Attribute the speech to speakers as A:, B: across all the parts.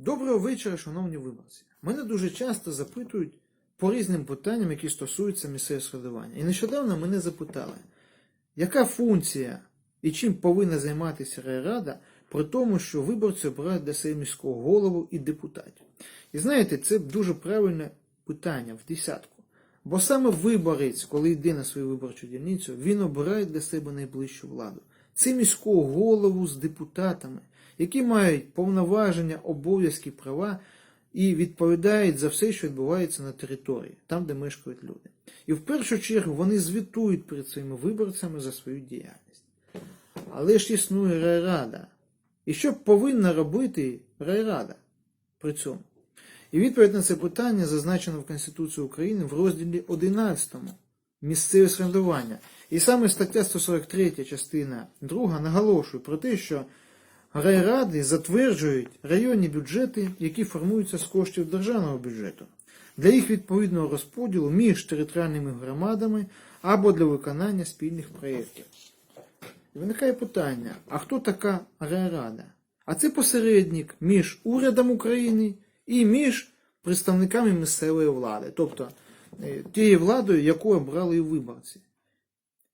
A: Доброго вечора, шановні виборці. Мене дуже часто запитують по різним питанням, які стосуються місцевого самоврядування. І нещодавно мене запитали, яка функція і чим повинна займатися райрада, при тому, що виборці обирають для себе міського голову і депутатів. І знаєте, це дуже правильне питання в десятку. Бо саме виборець, коли йде на свою виборчу дільницю, він обирає для себе найближчу владу. Це міського голову з депутатами, які мають повноваження, обов'язки, права і відповідають за все, що відбувається на території, там, де мешкають люди. І в першу чергу вони звітують перед своїми виборцями за свою діяльність. Але ж існує райрада. І що повинна робити райрада при цьому? І відповідь на це питання зазначено в Конституції України в розділі 11 місцеве самоврядування. І саме стаття 143 частина 2 наголошує про те, що райради затверджують районні бюджети, які формуються з коштів державного бюджету, для їх відповідного розподілу між територіальними громадами або для виконання спільних проєктів. Виникає питання: а хто така райрада? А це посередник між урядом України і між представниками місцевої влади, тобто е, тією владою, яку обрали виборці.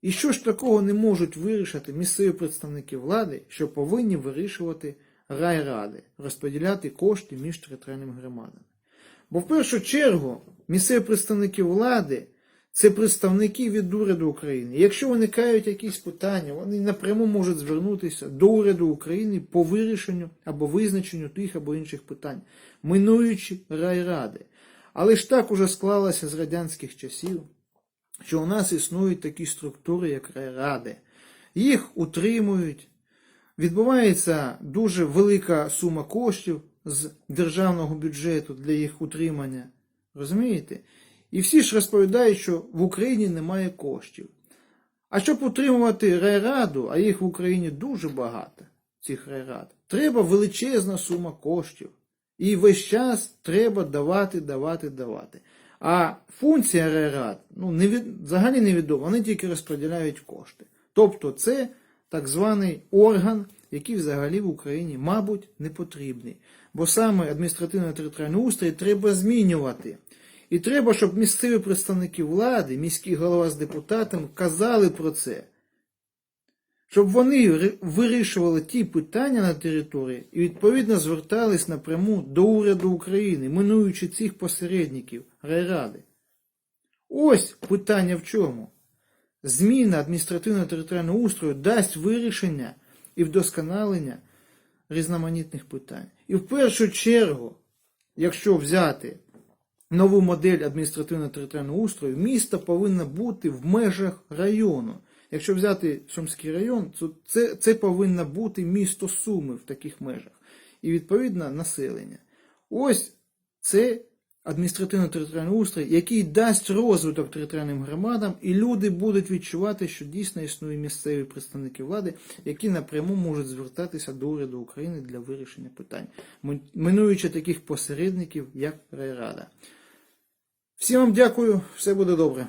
A: І що ж такого не можуть вирішити місцеві представники влади, що повинні вирішувати райради, розподіляти кошти між територіальними громадами? Бо в першу чергу місцеві представники влади це представники від уряду України. Якщо виникають якісь питання, вони напряму можуть звернутися до уряду України по вирішенню або визначенню тих або інших питань, минуючи райради. Але ж так уже склалося з радянських часів, що у нас існують такі структури, як райради. Їх утримують, відбувається дуже велика сума коштів з державного бюджету для їх утримання. Розумієте? І всі ж розповідають, що в Україні немає коштів. А щоб утримувати райраду, а їх в Україні дуже багато, цих райрад, треба величезна сума коштів. І весь час треба давати, давати, давати. А функція райрад ну, невід... взагалі невідома, вони тільки розподіляють кошти. Тобто це так званий орган, який взагалі в Україні, мабуть, не потрібний. Бо саме адміністративно-територіальний устрій треба змінювати. І треба, щоб місцеві представники влади, міський голова з депутатами казали про це. Щоб вони вирішували ті питання на території і відповідно звертались напряму до уряду України, минуючи цих посередників райради. Ось питання в чому. Зміна адміністративно-територіального устрою дасть вирішення і вдосконалення різноманітних питань. І в першу чергу, якщо взяти нову модель адміністративно-територіального устрою, місто повинно бути в межах району. Якщо взяти Сумський район, то це, це повинно бути місто Суми в таких межах. І відповідно населення. Ось це адміністративно-територіальний устрій, який дасть розвиток територіальним громадам, і люди будуть відчувати, що дійсно існують місцеві представники влади, які напряму можуть звертатися до уряду України для вирішення питань, минуючи таких посередників, як райрада. Всім вам дякую, все буде добре.